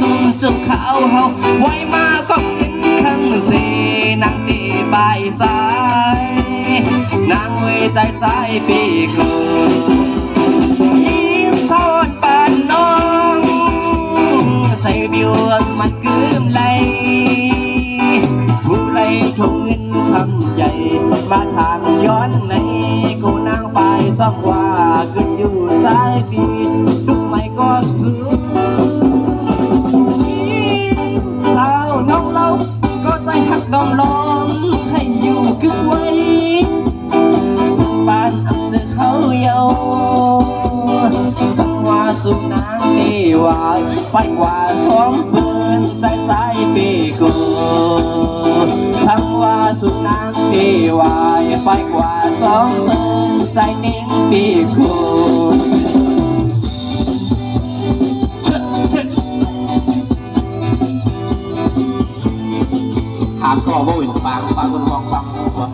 สูงสุดขาวเฮาไว้มาก็กินข้างสีนางตีใบายสายนางเวใจสายปีกลยิ้มทอดปานน้องใส่บิวมันกลืมไหลผู้ไรทวงเงินคำใหญ่มาทางย้อนในกูนางไปซ่อมว่าเกิดอยู่สายปีทุกไม่ก็สูง ใจหักดอมล้อมให้อยู่กึกไว้ปานอับเจอเขาเยาสังว่าสุนางเทวายไปกว่าท้องปืนสายสายปีกูสังว่าสุนางเทวายไปกว่าท้องปืนสายเน่งปีกูามก็ว่าเป็นฟังฟังคนฟังฟังฟัง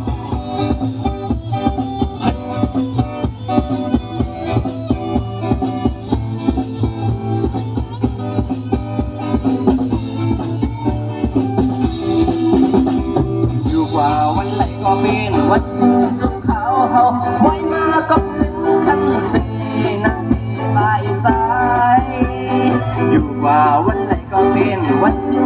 อยู่กว่าวันไหลก็เป็นวันสิ้นสุดเขาเฮาไว้มาก็เป็นคันเสนาบายสาย อยู่กว่าวันไหลก็เป็นวันสิ้น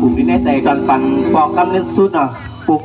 ผมนี่แน่ใจกันปันปอกกำเล่นสุดอะ